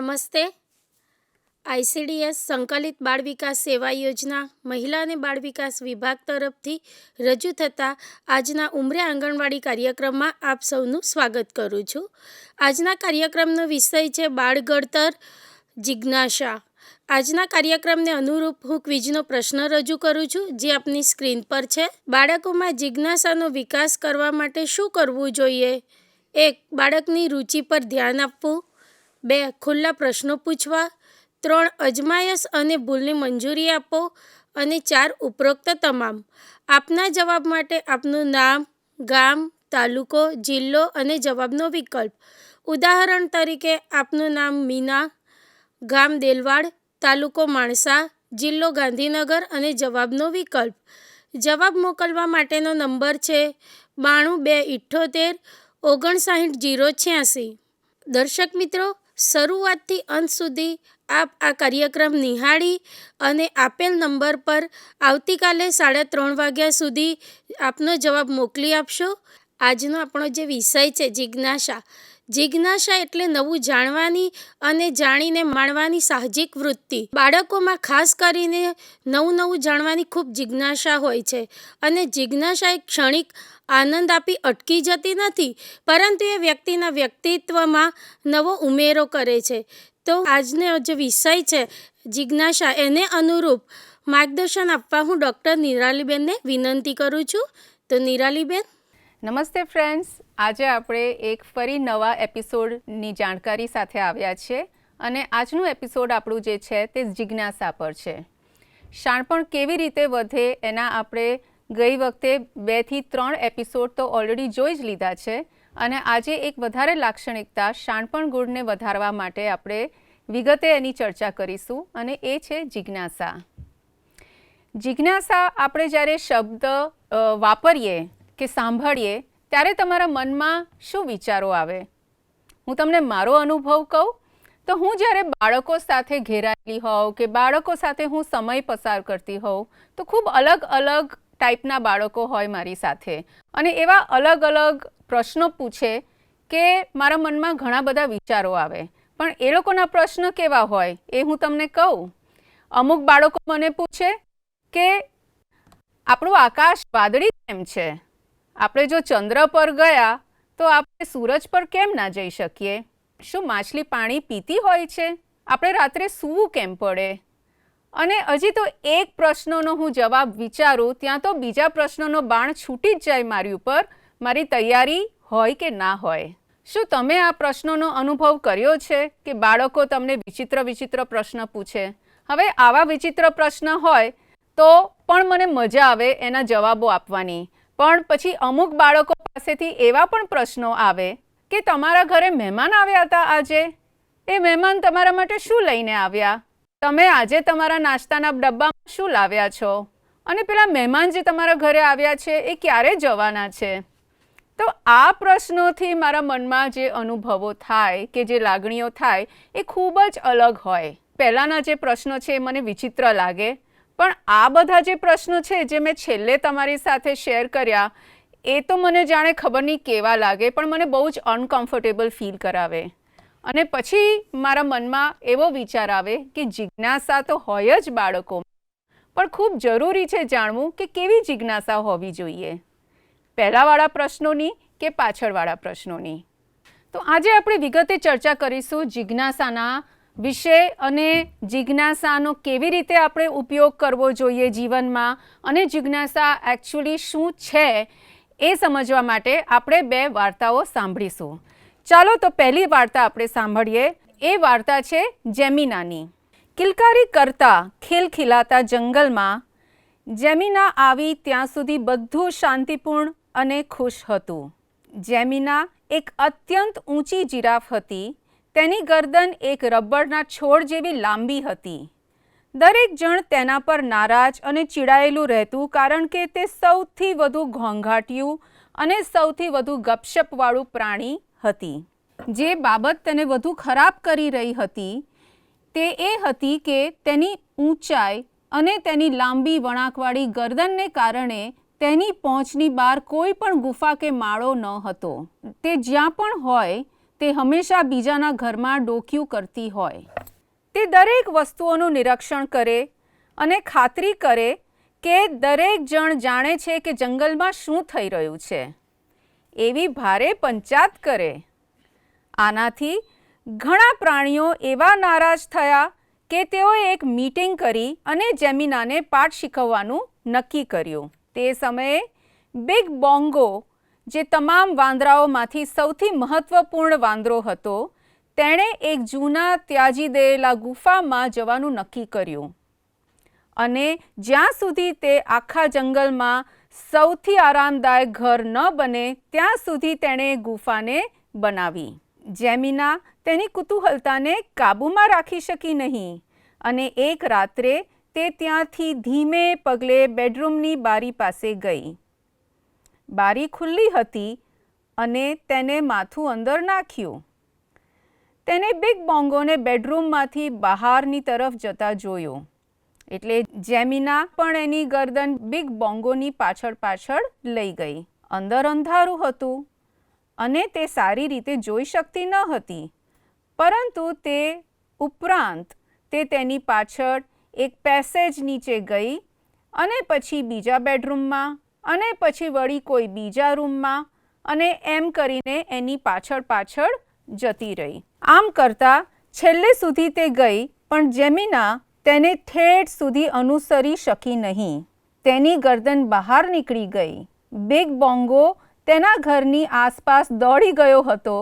નમસ્તે. આઈસીડીએસ સંકલિત બાળ વિકાસ સેવા યોજના મહિલા અને બાળ વિકાસ વિભાગ તરફથી રજૂ થતા આજના ઉમરે આંગણવાડી કાર્યક્રમમાં આપ સૌનું સ્વાગત કરું છું. આજના કાર્યક્રમનો વિષય છે બાળ ઘડતર જિજ્ઞાસા. આજના કાર્યક્રમને અનુરૂપ હું ક્વિઝનો પ્રશ્ન રજૂ કરું છું, જે આપની સ્ક્રીન પર છે. બાળકોમાં જિજ્ઞાસાનો વિકાસ કરવા માટે શું કરવું જોઈએ? એક, બાળકની રુચિ પર ધ્યાન આપવું. બે ખુલ્લા પ્રશ્નો પૂછવા, ત્રણ અજમાયશ અને ભૂલની મંજૂરી આપો, અને ચાર ઉપરોક્ત તમામ. આપના જવાબ માટે આપનું નામ, ગામ, તાલુકો, જિલ્લો અને જવાબનો વિકલ્પ. ઉદાહરણ તરીકે આપનું નામ મીના, ગામ દેલવાડ, તાલુકો માણસા, જિલ્લો ગાંધીનગર અને જવાબનો વિકલ્પ. જવાબ મોકલવા માટેનો નંબર છે બાણું બે ઇઠ્ઠોતેર ઓગણસાઠ જીરો છ્યાસી. દર્શક મિત્રો શરૂઆતથી અંત સુધી આપ આ કાર્યક્રમ નિહાળી અને આપેલ નંબર પર આવતીકાલે સાડા ત્રણ વાગ્યા સુધી આપનો જવાબ મોકલી આપશો. આજનો આપણો જે વિષય છે, જિજ્ઞાસા. જિજ્ઞાસા એટલે નવું જાણવાની અને જાણીને માણવાની સાહજિક વૃત્તિ. બાળકોમાં ખાસ કરીને નવું નવું જાણવાની ખૂબ જિજ્ઞાસા હોય છે અને જિજ્ઞાસા એક ક્ષણિક આનંદ આપી અટકી જતી નથી, પરંતુ એ વ્યક્તિના વ્યક્તિત્વમાં નવો ઉમેરો કરે છે. તો આજનો જે વિષય છે, જિજ્ઞાસા, એને અનુરૂપ માર્ગદર્શન આપવા હું ડૉક્ટર નિરાલીબેનને વિનંતી કરું છું. તો નિરાલીબેન? નમસ્તે ફ્રેન્ડ્સ, આજે આપણે એક ફરી નવા એપિસોડની જાણકારી સાથે આવ્યા છે અને આજનું એપિસોડ આપણું જે છે તે જિજ્ઞાસા પર છે. શાણપણ કેવી રીતે વધે એના આપણે ગઈ વખતે બેથી ત્રણ એપિસોડ તો ઓલરેડી જોઈ જ લીધા છે અને આજે એક વધારે લાક્ષણિકતા શાણપણ ગુણને વધારવા માટે આપણે વિગતે એની ચર્ચા કરીશું અને એ છે જિજ્ઞાસા. જિજ્ઞાસા આપણે જ્યારે શબ્દ વાપરીએ કે સાંભળીએ ત્યારે તમારા મનમાં શું વિચારો આવે? હું તમને મારો અનુભવ કહું? તો હું જ્યારે બાળકો સાથે ઘેરાયેલી હોઉં કે બાળકો સાથે હું સમય પસાર કરતી હોઉં તો ખૂબ અલગ અલગ ટાઈપના બાળકો હોય મારી સાથે. અને એવા અલગ અલગ પ્રશ્નો પૂછે કે મારા મનમાં ઘણા બધા વિચારો આવે. પણ એ લોકોના પ્રશ્ન કેવા હોય એ હું તમને કહું. અમુક બાળકો મને પૂછે કે આપણું આકાશ વાદળી કેમ છે? આપણે જો ચંદ્ર પર ગયા તો આપણે સૂરજ પર કેમ ના જઈ શકીએ? શું માછલી પાણી પીતી હોય છે? આપણે રાત્રે સૂવું કેમ પડે? અને હજી તો એક પ્રશ્નનો હું જવાબ વિચારું, ત્યાં તો બીજા પ્રશ્નનો બાણ છૂટી જ જાય મારી ઉપર. મારી તૈયારી હોય કે ના હોય? શું તમે આ પ્રશ્નોનો અનુભવ કર્યો છે કે બાળકો તમને વિચિત્ર વિચિત્ર પ્રશ્ન પૂછે? હવે આવા વિચિત્ર પ્રશ્ન હોય તો પણ મને મજા આવે એના જવાબો આપવાની. પણ પછી અમુક બાળકો પાસેથી એવા પણ પ્રશ્નો આવે કે તમારા ઘરે મહેમાન આવ્યા હતા આજે? એ મહેમાન તમારા માટે શું લઈને આવ્યા? તમે આજે તમારા નાસ્તાના ડબ્બામાં શું લાવ્યા છો? અને પેલા મહેમાન જે તમારા ઘરે આવ્યા છે, એ ક્યારે જવાના છે? તો આ પ્રશ્નોથી મારા મનમાં જે અનુભવો થાય કે જે લાગણીઓ થાય, એ ખૂબ જ અલગ હોય. પહેલાંના જે પ્રશ્નો છે એ મને વિચિત્ર લાગે. પણ આ બધા જે પ્રશ્નો છે, જે મેં છેલ્લે તમારી સાથે શેર કર્યા, એ તો મને જાણે ખબર નહીં કેવા લાગે, પણ મને બહુ જ અનકમ્ફર્ટેબલ ફીલ કરાવે. અને પછી મારા મનમાં એવો વિચાર આવે કે જિજ્ઞાસા તો હોય જ બાળકો પણ ખૂબ જરૂરી છે જાણવું કે કેવી જિજ્ઞાસા હોવી જોઈએ. પહેલાંવાળા પ્રશ્નોની કે પાછળવાળા પ્રશ્નોની? તો આજે આપણે વિગતે ચર્ચા કરીશું જિજ્ઞાસાના વિશે અને જિજ્ઞાસાનો કેવી રીતે આપણે ઉપયોગ કરવો જોઈએ જીવનમાં અને જિજ્ઞાસા એકચ્યુઅલી શું છે એ સમજવા માટે આપણે બે વાર્તાઓ સાંભળીશું. ચાલો તો પહેલી વાર્તા આપણે સાંભળીએ. એ વાર્તા છે જેમિનાની. કિલકારી કરતા ખિલખિલાતા જંગલમાં જેમિના આવી ત્યાં સુધી બધું શાંતિપૂર્ણ અને ખુશ હતું. જેમિના એક અત્યંત ઊંચી જીરાફ હતી. તેની ગરદન એક રબરના છોડ જેવી લાંબી હતી. દરેક જણ તેના પર નારાજ અને ચીડાયેલું રહેતું કારણ કે તે સૌથી વધુ ઘોંઘાટિયું અને સૌથી વધુ ગપશપવાળું પ્રાણી હતી. જે બાબત તેને વધુ ખરાબ કરી રહી હતી, તે એ હતી કે તેની ઊંચાઈ અને તેની લાંબી વળાંકવાળી ગરદનને કારણે તેની પહોંચની બહાર કોઈ પણ ગુફા કે માળો ન હતો. તે જ્યાં પણ હોય, તે હંમેશા બીજાના ઘરમાં ડોક્યું કરતી હોય. તે દરેક વસ્તુઓનું નિરીક્ષણ કરે અને ખાતરી કરે કે દરેક જણ જાણે છે કે જંગલમાં શું થઈ રહ્યું છે. એવી ભારે પંચાત કરે. આનાથી ઘણા પ્રાણીઓ એવા નારાજ થયા કે તેઓએ એક મીટિંગ કરી અને જેમિનાને પાઠ શીખવવાનું નક્કી કર્યું. તે સમયે બિગ બોંગો, જે તમામ વાંદરાઓમાંથી સૌથી મહત્વપૂર્ણ વાંદરો હતો, તેણે એક જૂના ત્યાજી દેલા ગુફામાં જવાનું નક્કી કર્યું. અને જ્યાં સુધી તે આખા જંગલમાં સૌથી આરામદાયક ઘર ન બને ત્યાં સુધી તેણે ગુફાને બનાવી. જેમિના તેની કુતૂહલતાને કાબૂમાં રાખી શકી નહીં અને એક રાત્રે તે ત્યાંથી ધીમે પગલે બેડરૂમની બારી પાસે ગઈ. બારી ખુલ્લી હતી અને તેને માથું અંદર નાખ્યું. તેને બિગ બોંગોને બેડરૂમમાંથી બહારની તરફ જતા જોયો. એટલે જેમિના પણ એની ગરદન બિગ બોંગોની પાછળ પાછળ લઈ ગઈ. અંદર અંધારું હતું અને તે સારી રીતે જોઈ શકતી ન હતી. પરંતુ તે ઉપરાંત તે તેની પાછળ એક પેસેજ નીચે ગઈ અને પછી બીજા બેડરૂમમાં અને પછી વળી કોઈ બીજા રૂમમાં અને એમ કરીને એની પાછળ પાછળ જતી રહી. આમ કરતાં છેલ્લે સુધી તે ગઈ, પણ જેમિના તેને ઠેઠ સુધી અનુસરી શકી નહીં. તેની ગરદન બહાર નીકળી ગઈ. બિગ બોંગો તેના ઘરની આસપાસ દોડી ગયો હતો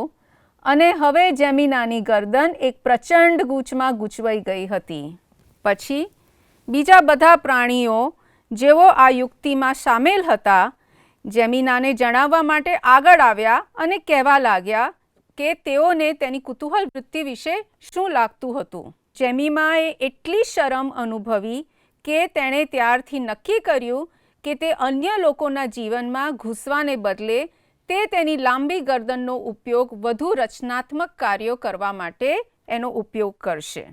અને હવે જેમિનાની ગરદન એક પ્રચંડ ગૂંચમાં ગૂંચવાઈ ગઈ હતી. પછી બીજા બધા પ્રાણીઓ જેઓ આ યુક્તિમાં સામેલ હતા, જેમિનાને જણાવવા માટે આગળ આવ્યા અને કહેવા લાગ્યા કે તેઓને તેની કુતૂહલ વૃત્તિ વિશે શું લાગતું હતું? જેમીમાએ એટલી શરમ અનુભવી કે તેણે ત્યારથી નક્કી કર્યું કે તે અન્ય લોકોના જીવનમાં ઘૂસવાને બદલે તે તેની લાંબી ગરદનનો ઉપયોગ વધુ રચનાત્મક કાર્યો કરવા માટે એનો ઉપયોગ કરશે.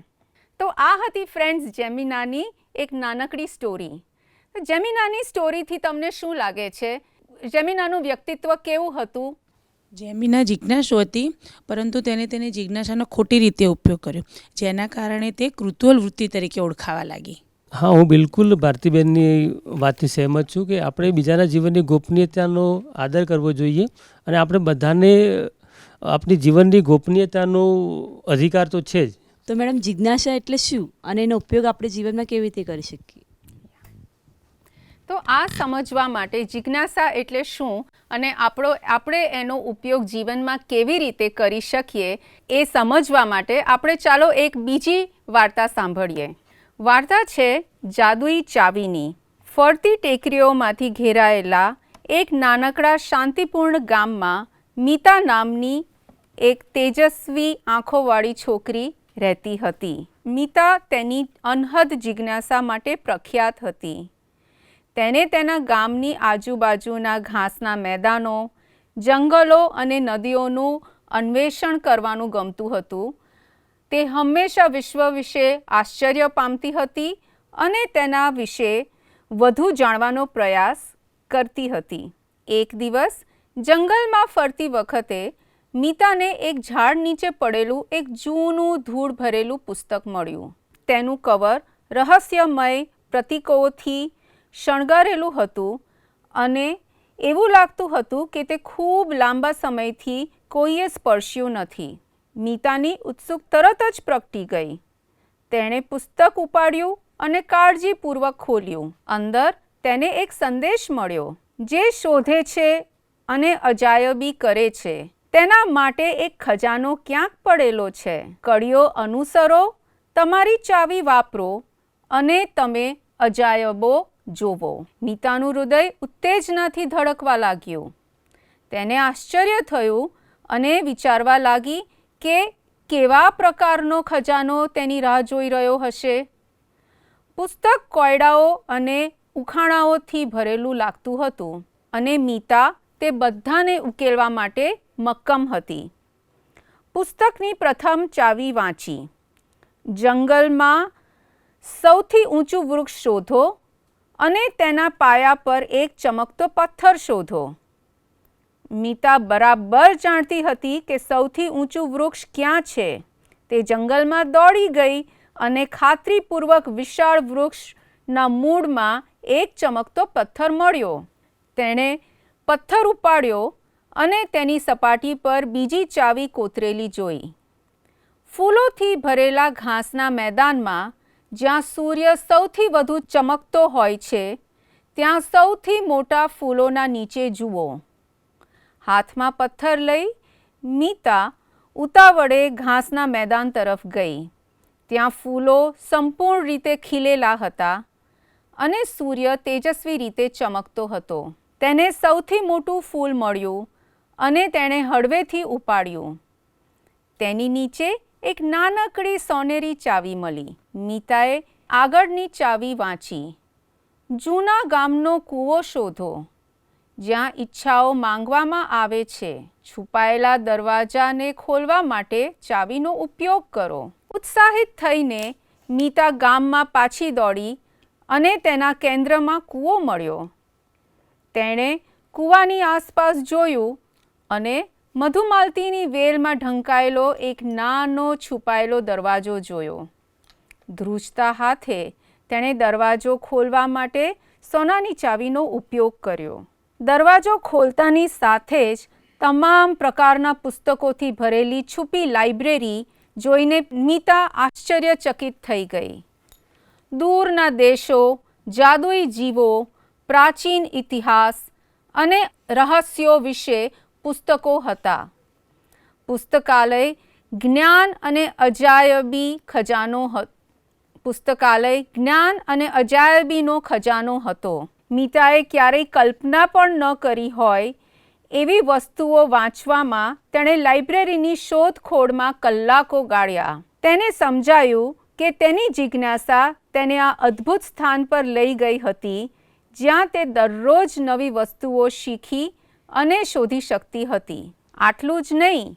તો આ હતી ફ્રેન્ડ્સ જેમિનાની એક નાનકડી સ્ટોરી. જેમિનાની સ્ટોરીથી તમને શું લાગે છે? જેમિનાનું વ્યક્તિત્વ કેવું હતું? જેમિના જિજ્ઞાસુ હતી પરંતુ તેને તેની જિજ્ઞાસાનો ખોટી રીતે ઉપયોગ કર્યો જેના કારણે તે કૃતુલ વૃત્તિ તરીકે ઓળખાવા લાગી. હા હું બિલકુલ ભારતીબેનની વાતથી સહેમત છું કે આપણે બીજાના જીવનની ગોપનીયતાનો આદર કરવો જોઈએ અને આપણે બધાને આપણી જીવનની ગોપનીયતાનો અધિકાર તો છે જ. તો મેડમ જિજ્ઞાસા એટલે શું? અને એનો ઉપયોગ આપણે જીવનમાં કેવી રીતે કરી શકીએ? તો આ સમજવા માટે જિજ્ઞાસા એટલે શું અને આપણો, આપણે એનો ઉપયોગ જીવનમાં કેવી રીતે કરી શકીએ એ સમજવા માટે આપણે ચાલો એક બીજી વાર્તા સાંભળીએ. વાર્તા છે જાદુઈ ચાવીની. ફરતી ટેકરીઓમાંથી ઘેરાયેલા એક નાનકડા શાંતિપૂર્ણ ગામમાં મીતા નામની એક તેજસ્વી આંખોવાળી છોકરી રહેતી હતી. મીતા તેની અનહદ જિજ્ઞાસા માટે પ્રખ્યાત હતી. તેને તેના ગામની આજુબાજુના ઘાસના મેદાનો, જંગલો અને નદીઓનું અન્વેષણ કરવાનું ગમતું હતું. તે હંમેશા વિશ્વ વિશે આશ્ચર્ય પામતી હતી અને તેના વિશે વધુ જાણવાનો પ્રયાસ કરતી હતી. એક દિવસ, જંગલમાં ફરતી વખતે મીતાને એક ઝાડ નીચે પડેલું એક જૂનું ધૂળ ભરેલું પુસ્તક મળ્યું. તેનું કવર રહસ્યમય પ્રતીકોથી શણગારેલું હતું અને એવું લાગતું હતું કે તે ખૂબ લાંબા સમયથી કોઈએ સ્પર્શ્યું નથી. મીતાની ઉત્સુક તરત જ પ્રગટી ગઈ. તેણે પુસ્તક ઉપાડ્યું અને કાળજીપૂર્વક ખોલ્યું. અંદર તેને એક સંદેશ મળ્યો, જે શોધે છે અને અજાયબી કરે છે, તેના માટે એક ખજાનો ક્યાંક પડેલો છે. કડીઓ અનુસરો, તમારી ચાવી વાપરો અને તમે અજાયબો જોવો, મીતાનું હૃદય ઉત્તેજનાથી ધડકવા લાગ્યું. તેને આશ્ચર્ય થયું અને વિચારવા લાગી કે કેવા પ્રકારનો ખજાનો તેની રાહ જોઈ રહ્યો હશે. પુસ્તક કોયડાઓ અને ઉખાણાઓથી ભરેલું લાગતું હતું અને મીતા તે બધાને ઉકેલવા માટે મક્કમ હતી. પુસ્તકની પ્રથમ ચાવી વાંચી. જંગલમાં સૌથી ઊંચું વૃક્ષ શોધો અને તેના પાયા પર એક ચમકતો પથ્થર શોધો. મીતા બરાબર જાણતી હતી કે સૌથી ઊંચું વૃક્ષ ક્યાં છે. તે જંગલમાં દોડી ગઈ અને ખાતરીપૂર્વક વિશાળ વૃક્ષના મૂળમાં એક ચમકતો પથ્થર મળ્યો. તેણે પથ્થર ઉપાડ્યો અને તેની સપાટી પર બીજી ચાવી કોતરેલી જોઈ. ફૂલોથી ભરેલા ઘાસના મેદાનમાં જ્યાં સૂર્ય સૌથી વધુ ચમકતો હોય છે, ત્યાં સૌથી મોટા ફૂલોના નીચે જુઓ. હાથમાં પથ્થર લઈ મીતા ઉતાવળે ઘાસના મેદાન તરફ ગઈ. ત્યાં ફૂલો સંપૂર્ણ રીતે ખીલેલા હતા અને સૂર્ય તેજસ્વી રીતે ચમકતો હતો. તેને સૌથી મોટું ફૂલ મળ્યું અને તેણે હળવેથી ઉપાડ્યું. તેની નીચે એક નાનકડી સોનેરી ચાવી મળી. મીતાએ આગળની ચાવી વાંચી. જૂના ગામનો કૂવો શોધો. જ્યાં ઈચ્છાઓ માંગવામાં આવે છે. છુપાયેલા દરવાજાને ખોલવા માટે ચાવીનો ઉપયોગ કરો. ઉત્સાહિત થઈને મીતા ગામમાં પાછી દોડી અને તેના કેન્દ્રમાં કૂવો મળ્યો. તેણે કૂવાની આસપાસ જોયું અને મધુમાલતીની વેલમાં ઢંકાયેલો એક નાનો છુપાયેલો દરવાજો જોયો. ધ્રુજતા હાથે તેણે દરવાજો ખોલવા માટે સોનાની ચાવીનો ઉપયોગ કર્યો. દરવાજો ખોલતાની સાથે જ તમામ પ્રકારના પુસ્તકોથી ભરેલી છુપી લાઇબ્રેરી જોઈને મીતા આશ્ચર્યચકિત થઈ ગઈ. દૂરના દેશો, જાદુઈ જીવો, પ્રાચીન ઇતિહાસ અને રહસ્યો વિશે પુસ્તકો હતા. પુસ્તકાલય જ્ઞાન અને અજાયબી ખજાનો હ- પુસ્તકાલય જ્ઞાન અને અજાયબીનો ખજાનો હતો. મીતાએ ક્યારેય કલ્પના પણ ન કરી હોય એવી વસ્તુઓ વાંચવામાં તેણે લાઇબ્રેરીની શોધખોળમાં કલાકો ગાળ્યા. તેને સમજાયું કે તેની જિજ્ઞાસા તેને આ અદ્ભુત સ્થાન પર લઈ ગઈ હતી, જ્યાં તે દરરોજ નવી વસ્તુઓ શીખી અને શોધી શકતી હતી. આટલું જ નહીં.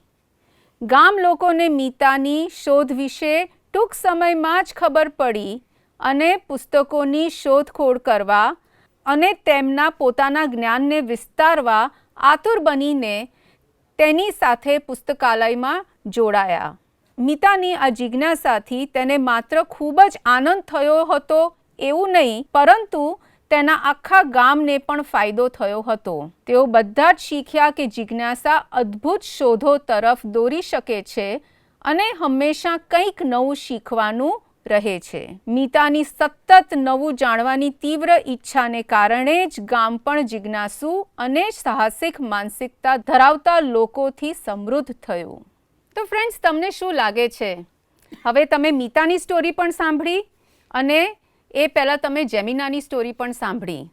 ગામ લોકોને મીતાની શોધ વિશે ટૂંક સમયમાં જ ખબર પડી અને પુસ્તકોની શોધખોળ કરવા અને તેમના પોતાના જ્ઞાનને વિસ્તારવા આતુર બનીને તેની સાથે પુસ્તકાલયમાં જોડાયા. મીતાની આ જિજ્ઞાસાથી તેને માત્ર ખૂબ જ આનંદ થયો હતો એવું નહીં, પરંતુ તેના આખા ગામને પણ ફાયદો થયો હતો. તેઓ બધા જ શીખ્યા કે જિજ્ઞાસા અદ્ભુત શોધો તરફ દોરી શકે છે અને હંમેશા કંઈક નવું શીખવાનું રહે છે. મીતાની સતત નવું જાણવાની તીવ્ર ઈચ્છાને કારણે જ ગામ પણ જિજ્ઞાસુ અને સાહસિક માનસિકતા ધરાવતા લોકોથી સમૃદ્ધ થયું. તો ફ્રેન્ડ્સ, તમને શું લાગે છે? હવે તમે મીતાની સ્ટોરી પણ સાંભળી અને એ પહેલાં તમે જેમિનાની સ્ટોરી પણ સાંભળી.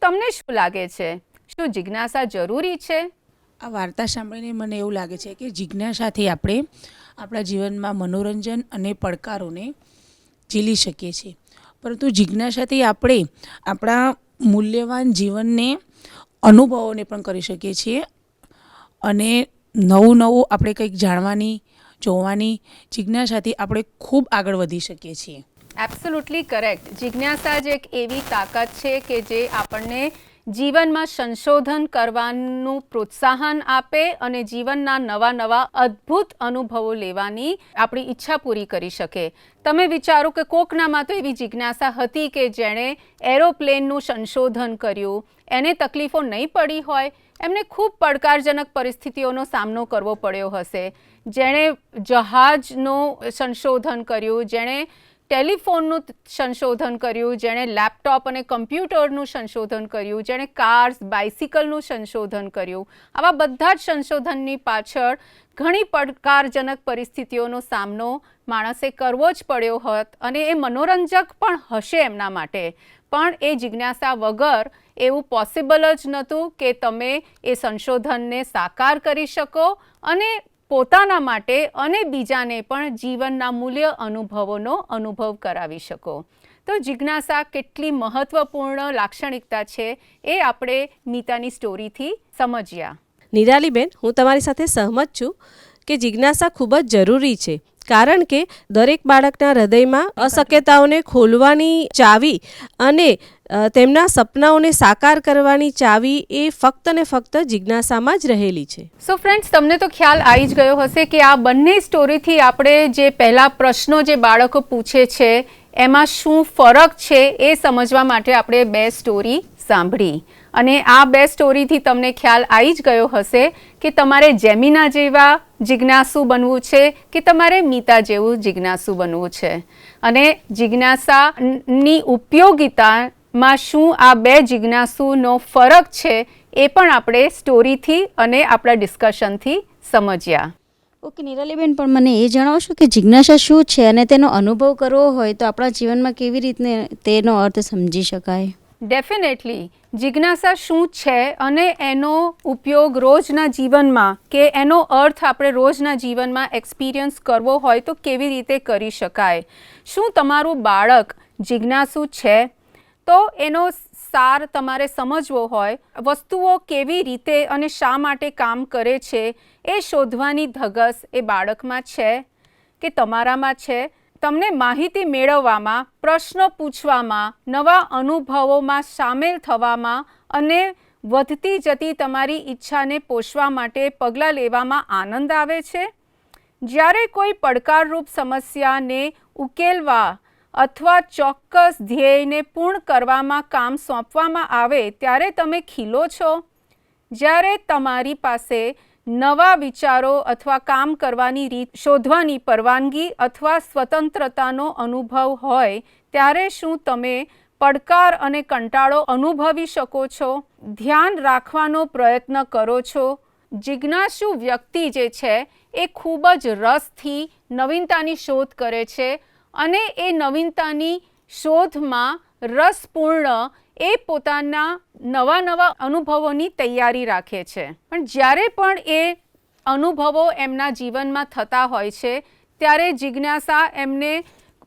તમને શું લાગે છે? શું જિજ્ઞાસા જરૂરી છે? આ વાર્તા સાંભળીને મને એવું લાગે છે કે જિજ્ઞાસાથી આપણે આપણા જીવનમાં મનોરંજન અને પડકારોને ઝીલી શકીએ છીએ. પરંતુ જિજ્ઞાસાથી આપણે આપણા મૂલ્યવાન જીવનને, અનુભવોને પણ કરી શકીએ છીએ અને નવું નવું આપણે કંઈક જાણવાની, જોવાની જિજ્ઞાસાથી આપણે ખૂબ આગળ વધી શકીએ છીએ. એબ્સોલ્યુટલી કરેક્ટ જિજ્ઞાસા જ એક એવી તાકાત છે કે જે આપણને જીવનમાં સંશોધન કરવાનું પ્રોત્સાહન આપે અને જીવનના નવા નવા અદ્ભુત અનુભવો લેવાની આપણી ઈચ્છા પૂરી કરી શકે. તમે વિચારો કે કોકનામાં તો એવી જિજ્ઞાસા હતી કે જેણે એરોપ્લેનનું સંશોધન કર્યું. એને તકલીફો નહીં પડી હોય. એમને ખૂબ પડકારજનક પરિસ્થિતિઓનો સામનો કરવો પડ્યો હશે. જેણે જહાજનું સંશોધન કર્યું, જેણે ટેલિફોનનું સંશોધન કર્યું, જેણે લેપટોપ અને કમ્પ્યુટરનું સંશોધન કર્યું, જેણે કાર્સ, બાઇસિકલનું સંશોધન કર્યું. આવા બધા જ સંશોધનની પાછળ ઘણી પડકારજનક પરિસ્થિતિઓનો સામનો માણસે કરવો જ પડ્યો હોત અને એ મનોરંજક પણ હશે એમના માટે. પણ એ જિજ્ઞાસા વગર એવું પોસિબલ જ નહોતું કે તમે એ સંશોધનને સાકાર કરી શકો અને પોતાના માટે અને બીજાને પણ જીવનના મૂલ્ય અનુભવોનો અનુભવ કરાવી શકો. તો જિજ્ઞાસા કેટલી મહત્વપૂર્ણ લાક્ષણિકતા છે એ આપણે મીતાની સ્ટોરીથી સમજ્યા. નિરાલીબેન, હું તમારી સાથે સહમત છું. કે જિજ્ઞાસા ખૂબ જ જરૂરી છે. કારણ કે દરેક બાળકના હૃદયમાં અશક્યતાઓને ખોલવાની ચાવી અને તેમના સપનાઓને સાકાર કરવાની ચાવી એ ફક્ત ને ફક્ત જિજ્ઞાસામાં જ રહેલી છે. સો ફ્રેન્ડ્સ તમને તો ખ્યાલ આવી જ ગયો હશે કે આ બંને સ્ટોરીથી આપણે જે પહેલા પ્રશ્નો જે બાળકો પૂછે છે, એમાં શું ફરક છે એ સમજવા માટે આપણે બે સ્ટોરી સાંભળી. અને આ બે સ્ટોરીથી તમને ખ્યાલ આવી જ ગયો હશે કે તમારે જેમિના જેવા જિજ્ઞાસુ બનવું છે કે તમારે મીતા જેવું જિજ્ઞાસુ બનવું છે? અને જિજ્ઞાસાની ઉપયોગિતામાં શું આ બે જિજ્ઞાસુનો ફરક છે એ પણ આપણે સ્ટોરીથી અને આપણા ડિસ્કશનથી સમજ્યા. ઓકે, નિરાલીબેન, પણ મને એ જણાવશો કે જિજ્ઞાસા શું છે અને તેનો અનુભવ કરવો હોય તો આપણા જીવનમાં કેવી રીતને તેનો અર્થ સમજી શકાય? ડેફિનેટલી જિજ્ઞાસા શું છે અને એનો ઉપયોગ રોજના જીવનમાં કે એનો અર્થ આપણે રોજના જીવનમાં એક્સપિરિયન્સ કરવો હોય તો કેવી રીતે કરી શકાય? શું તમારું બાળક જિજ્ઞાસુ છે? તો એનો સાર તમારે સમજવો હોય. વસ્તુઓ કેવી રીતે અને શા માટે કામ કરે છે? એ શોધવાની ધગસ એ બાળકમાં છે કે તમારામાં છે? તમને માહિતી મેળવવામાં, પ્રશ્નો પૂછવામાં, નવા અનુભવોમાં સામેલ થવામાં અને વધતી જતી તમારી ઈચ્છાને પોષવા માટે પગલાં લેવામાં આનંદ આવે છે? જ્યારે કોઈ પડકારરૂપ સમસ્યાને ઉકેલવા અથવા ચોક્કસ ધ્યેયને પૂર્ણ કરવામાં કામ સોંપવામાં આવે, ત્યારે તમે ખીલો છો? જ્યારે તમારી પાસે નવા વિચારો અથવા કામ કરવાની રીત શોધવાની પરવાનગી અથવા સ્વતંત્રતાનો અનુભવ હોય, ત્યારે શું તમે પડકાર અને કંટાળો અનુભવી શકો છો? ધ્યાન રાખવાનો પ્રયત્ન કરો છો? જિજ્ઞાસુ વ્યક્તિ જે છે, એ ખૂબ જ રસથી નવીનતાની શોધ કરે છે અને એ નવીનતાની શોધમાં રસપૂર્ણ એ પોતાના નવા નવા અનુભવોની તૈયારી રાખે છે. પણ જ્યારે પણ એ અનુભવો એમના જીવનમાં થતા હોય છે, ત્યારે જિજ્ઞાસા એમને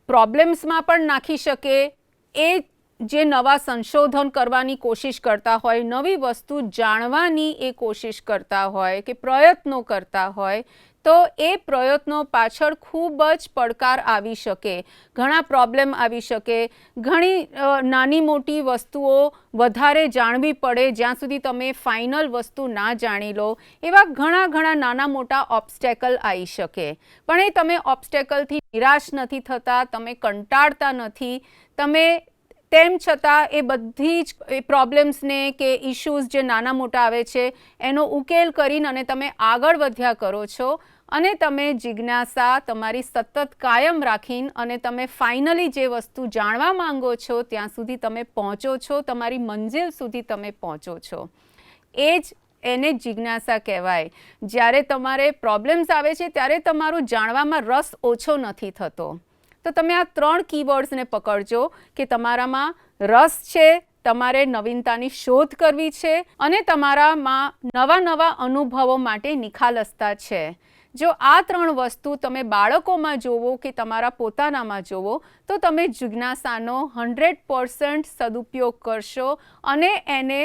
પ્રોબ્લેમ્સમાં પણ નાખી શકે. એ જે નવા સંશોધન કરવાની કોશિશ કરતા હોય, નવી વસ્તુ જાણવાની એ કોશિશ કરતા હોય કે પ્રયત્નો કરતા હોય તો એ પ્રયત્નો પાછળ ખૂબ જ પડકાર આવી શકે, ઘણા પ્રોબ્લેમ આવી શકે. ઘણી નાની મોટી વસ્તુઓ વધારે જાણવી પડે, જ્યાં સુધી તમે ફાઇનલ વસ્તુ ના જાણી લો, એવા ઘણા ઘણા નાના મોટા ઓબ્સ્ટેકલ આવી શકે. પણ એ તમે ઓબ્સ્ટેકલથી નિરાશ નથી થતા, તમે કંટાળતા નથી. તમે તેમ છતાં એ બધી જ પ્રોબ્લેમ્સને કે ઇશ્યુઝ જે નાના મોટા આવે છે, એનો ઉકેલ કરીને અને તમે આગળ વધ્યા કરો છો. અને તમે જિજ્ઞાસા, તમારી સતત કાયમ રાખીને અને તમે ફાઇનલી જે વસ્તુ જાણવા માંગો છો, ત્યાં સુધી તમે પહોંચો છો, તમારી મંજિલ સુધી તમે પહોંચો છો. એ જ એને જિજ્ઞાસા કહેવાય. જ્યારે તમારે પ્રોબ્લેમ્સ આવે છે, ત્યારે તમારું જાણવામાં રસ ઓછો નથી થતો. તો તમે આ ત્રણ કીવર્ડ્સને પકડજો કે તમારામાં રસ છે, તમારે નવીનતાની શોધ કરવી છે અને તમારામાં નવા નવા અનુભવો માટે નિખાલસતા છે. જો આ ત્રણ વસ્તુ તમે બાળકોમાં જોવો કે તમારા પોતાનામાં જોવો, તો તમે જિજ્ઞાસાનો હંડ્રેડ પર્સન્ટ સદુપયોગ કરશો અને એને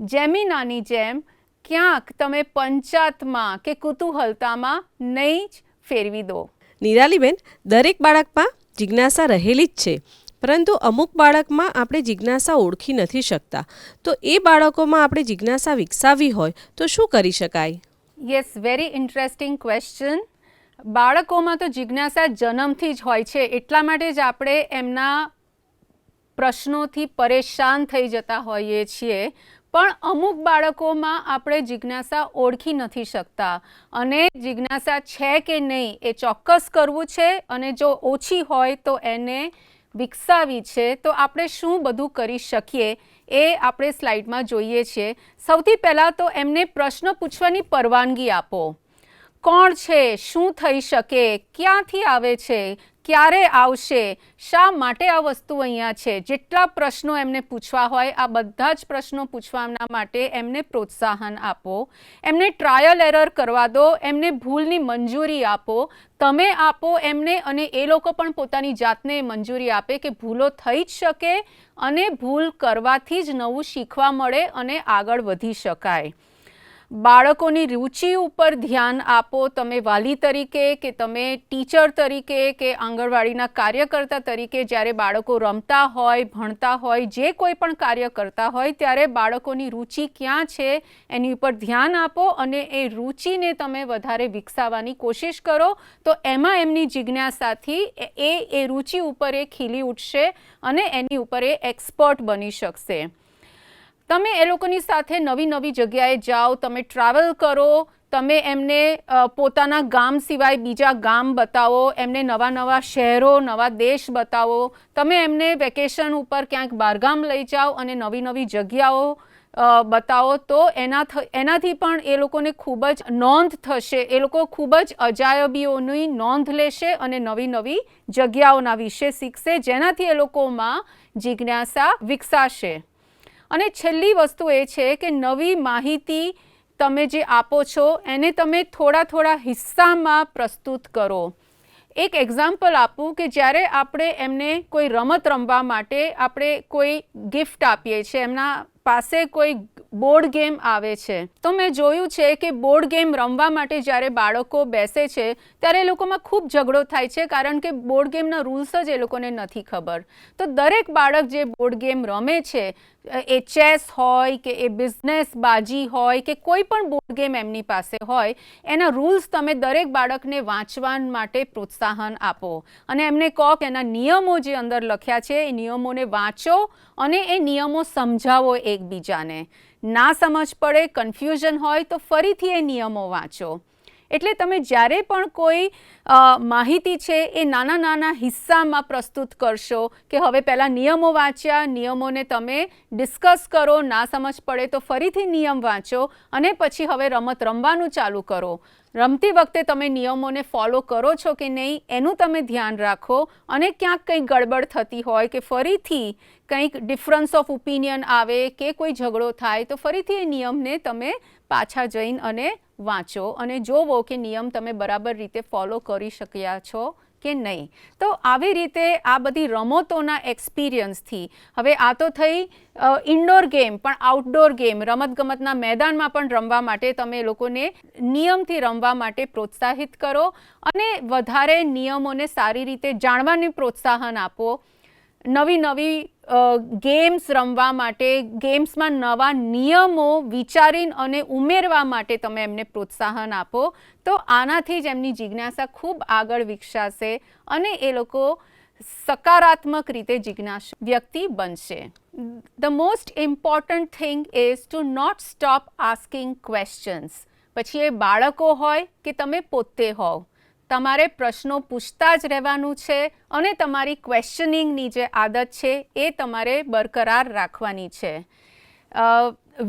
જેમિનાની જેમ ક્યાંક તમે પંચાતમાં કે કુતૂહલતામાં નહીં જ ફેરવી દો. નિરાલીબેન, દરેક બાળકમાં જિજ્ઞાસા રહેલી જ છે, પરંતુ અમુક બાળકમાં આપણે જિજ્ઞાસા ઓળખી નથી શકતા. તો એ બાળકોમાં આપણે જિજ્ઞાસા વિકસાવવી હોય તો શું કરી શકાય? યસ વેરી ઇન્ટરેસ્ટિંગ ક્વેશ્ચન બાળકોમાં તો જિજ્ઞાસા જન્મથી જ હોય છે. એટલા માટે જ આપણે એમના પ્રશ્નોથી પરેશાન થઈ જતા હોઈએ છીએ. પણ અમુક બાળકોમાં આપણે જિજ્ઞાસા ઓળખી નથી શકતા. અને જિજ્ઞાસા છે કે નહીં એ ચોક્કસ કરવું છે અને જો ઓછી હોય તો એને વિકસાવી છે. તો આપણે શું બધું કરી શકીએ? એ આપણે સ્લાઇડમાં જોઈએ છીએ. સૌથી પહેલાં તો એમને પ્રશ્ન પૂછવાની પરવાનગી આપો. કોણ છે? શું થઈ શકે? ક્યાંથી આવે છે? ક્યારે આવશે? શા માટે આ વસ્તુ અહીંયા છે? જેટલા પ્રશ્નો એમને પૂછવા હોય, આ બધા જ પ્રશ્નો પૂછવાના માટે એમને પ્રોત્સાહન આપો. એમને ટ્રાયલ એરર કરવા દો, એમને ભૂલની મંજૂરી આપો. તમે આપો એમને અને એ લોકો પણ પોતાની જાતને મંજૂરી આપે કે ભૂલો થઈ જ શકે અને ભૂલ કરવાથી જ નવું શીખવા મળે અને આગળ વધી શકાય. બાળકોની રુચિ ઉપર ધ્યાન આપો. તમે વાલી તરીકે કે તમે ટીચર તરીકે કે આંગણવાડીના કાર્યકર્તા તરીકે જ્યારે બાળકો રમતા હોય, ભણતા હોય, જે કોઈ પણ કાર્ય કરતા હોય, ત્યારે બાળકોની રુચિ ક્યાં છે એની ઉપર ધ્યાન આપો અને એ રુચિને તમે વધારે વિકસાવવાની કોશિશ કરો. તો એમાં એમની જિજ્ઞાસાથી એ- એ રુચિ ઉપર એ ખીલી ઉઠશે અને એની ઉપર એ એક્સપર્ટ બની શકશે. તમે એ લોકોની સાથે નવી નવી જગ્યાએ જાઓ, તમે ટ્રાવેલ કરો, તમે એમને પોતાના ગામ સિવાય બીજા ગામ બતાવો, એમને નવા નવા શહેરો, નવા દેશ બતાવો, તમે એમને વેકેશન ઉપર ક્યાંક બહારગામ લઈ જાઓ અને નવી નવી જગ્યાઓ બતાવો, તો એના એનાથી પણ એ લોકોને ખૂબ જ નોંધ થશે, એ લોકો ખૂબ જ અજાયબીઓની નોંધ લેશે અને નવી નવી જગ્યાઓના વિશે શીખશે, જેનાથી એ લોકોમાં જિજ્ઞાસા વિકસાશે. અને છેલ્લી વસ્તુ એ છે કે નવી માહિતી તમે જે આપો છો, એને તમે થોડા થોડા હિસ્સામાં પ્રસ્તુત કરો. એક એક્ઝામ્પલ આપું કે જ્યારે આપણે એમને કોઈ રમત રમવા માટે આપણે કોઈ ગિફ્ટ આપીએ છીએ, એમના પાસે કોઈ બોર્ડ ગેમ આવે છે. તો મેં જોયું છે કે બોર્ડ ગેમ રમવા માટે જ્યારે બાળકો બેસે છે, ત્યારે એ લોકોમાં ખૂબ ઝઘડો થાય છે કારણ કે બોર્ડ ગેમના રૂલ્સ જ એ લોકોને નથી ખબર. તો દરેક બાળક જે બોર્ડ ગેમ રમે છે, એ ચેસ હોય કે એ બિઝનેસ બાજી હોય કે કોઈ પણ બોર્ડ ગેમ એમની પાસે હોય, એના રૂલ્સ તમે દરેક બાળકને વાંચવા માટે પ્રોત્સાહન આપો. અને એમને કહો કે એના નિયમો જે અંદર લખ્યા છે, એ નિયમોને વાંચો અને એ નિયમો સમજાવો એકબીજાને. ના સમજ પડે કન્ફ્યુઝન હોય તો ફરીથી એ નિયમો વાંચો. એટલે તમે જ્યારે પણ કોઈ માહિતી છે એ નાના નાના હિસ્સામાં પ્રસ્તુત કરશો કે હવે પહેલાં નિયમો વાંચ્યા, નિયમોને તમે ડિસ્કસ કરો, ના સમજ પડે તો ફરીથી નિયમ વાંચો અને પછી હવે રમત રમવાનું ચાલુ કરો. રમતી વખતે તમે નિયમોને ફોલો કરો છો કે નહીં, એનું તમે ધ્યાન રાખો અને ક્યાંક કંઈક ગડબડ થતી હોય કે ફરીથી કંઈક ડિફરન્સ ઓફ ઓપિનિયન આવે કે કોઈ ઝઘડો થાય, તો ફરીથી એ નિયમને તમે પાછા જઈને અને વાંચો અને જોવો કે નિયમ તમે બરાબર રીતે ફોલો કરી શક્યા છો કે નહીં? તો આવી રીતે આ બધી રમતોના એક્સપિરિયન્સથી હવે આ તો થઈ ઇન્ડોર ગેમ પણ આઉટડોર ગેમ રમતગમતના મેદાનમાં પણ રમવા માટે તમે લોકોને નિયમથી રમવા માટે પ્રોત્સાહિત કરો અને વધારે નિયમોને સારી રીતે જાણવાને પ્રોત્સાહન આપો. નવી નવી ગેમ્સ રમવા માટે, ગેમ્સમાં નવા નિયમો વિચારીને અને ઉમેરવા માટે તમે એમને પ્રોત્સાહન આપો. તો આનાથી જ એમની જિજ્ઞાસા ખૂબ આગળ વિકસાશે અને એ લોકો સકારાત્મક રીતે જિજ્ઞાસ, વ્યક્તિ બનશે. The most important thing is to not stop asking questions પછી એ બાળકો હોય કે તમે પોતે હોવ તમારે પ્રશ્નો પૂછતા જ રહેવાનું છે અને તમારી ક્વેશ્ચનિંગની જે આદત છે એ તમારે બરકરાર રાખવાની છે.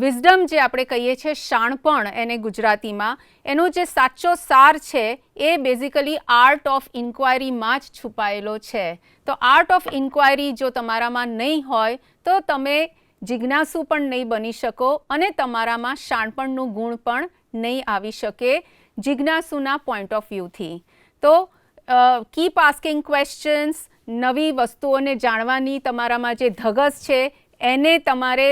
વિઝડમ જે આપણે કહીએ છીએ શાણપણ એને ગુજરાતીમાં, એનો જે સાચો સાર છે એ બેઝિકલી આર્ટ ઓફ ઇન્ક્વાયરીમાં જ છુપાયેલો છે. તો આર્ટ ઓફ ઇન્ક્વાયરી જો તમારામાં નહીં હોય, તો તમે જિજ્ઞાસુ પણ નહીં બની શકો અને તમારામાં શાણપણનું ગુણ પણ નહીં આવી શકે. જિજ્ઞાસુના પોઈન્ટ ઓફ વ્યૂથી તો કીપ આસ્કિંગ ક્વેશ્ચન્સ નવી વસ્તુઓને જાણવાની તમારામાં જે ધગસ છે, એને તમારે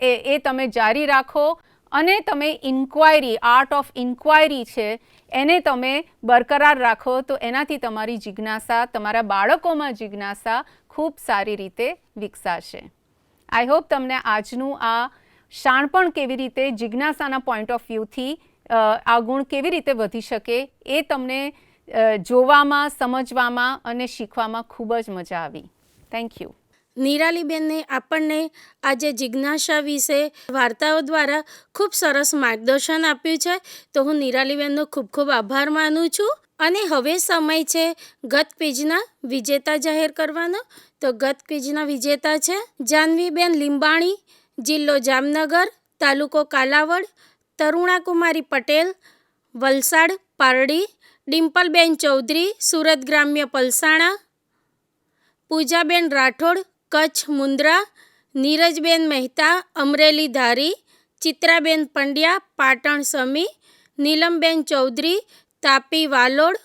એ એ તમે જારી રાખો અને તમે ઇન્ક્વાયરી આર્ટ ઓફ ઇન્ક્વાયરી છે, એને તમે બરકરાર રાખો તો એનાથી તમારી જિજ્ઞાસા, તમારા બાળકોમાં જિજ્ઞાસા ખૂબ સારી રીતે વિકસાશે. આઈ હોપ તમને આજનું આ શાણપણ કેવી રીતે જિજ્ઞાસાના પોઈન્ટ ઓફ વ્યૂથી આ ગુણ કેવી રીતે વધી શકે એ તમને જોવામાં, સમજવામાં અને શીખવામાં ખૂબ જ મજા આવી. થેન્ક યુ નિરાલીબેનને આપણને આજે જિજ્ઞાસા વિશે વાર્તાઓ દ્વારા ખૂબ સરસ માર્ગદર્શન આપ્યું છે. તો હું નિરાલીબેનનો ખૂબ ખૂબ આભાર માનું છું. અને હવે સમય છે ગત પેજના વિજેતા જાહેર કરવાનો. તો ગત પેજના વિજેતા છે જાનવીબેન લીંબાણી, જિલ્લો જામનગર, તાલુકો કાલાવડ તરુણાકુમારી પટેલ, વલસાડ, પારડી, ડિમ્પલબેન ચૌધરી, સુરત ગ્રામ્ય પલસાણા, પૂજાબેન રાઠોડ, કચ્છ મુન્દ્રા નીરજબેન મહેતા, અમરેલી ધારી, ચિત્રાબેન પંડ્યા, પાટણ સમી, નીલમબેન ચૌધરી, તાપી વાલોડ,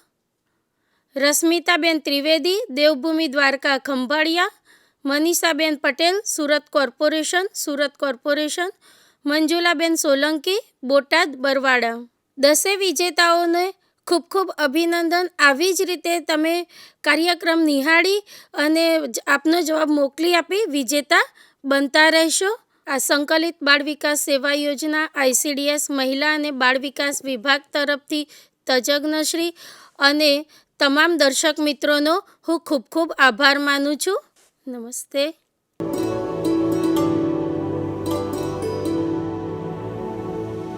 રશ્મિતાબેન ત્રિવેદી, દેવભૂમિ દ્વારકા ખંભાળિયા, મનીષાબેન પટેલ, સુરત કોર્પોરેશન સુરત કોર્પોરેશન મંજુલાબેન સોલંકી, બોટાદ, બરવાડા. દસે વિજેતાઓને ખૂબ ખૂબ અભિનંદન. આવી જ રીતે તમે કાર્યક્રમ નિહાળી અને આપનો જવાબ મોકલી આપી વિજેતા બનતા રહેશો. આ સંકલિત બાળ વિકાસ સેવા યોજના આઈસીડીએસ મહિલા અને બાળ વિકાસ વિભાગ તરફથી તજજ્ઞશ્રી અને તમામ દર્શક મિત્રોનો હું ખૂબ ખૂબ આભાર માનું છું. નમસ્તે.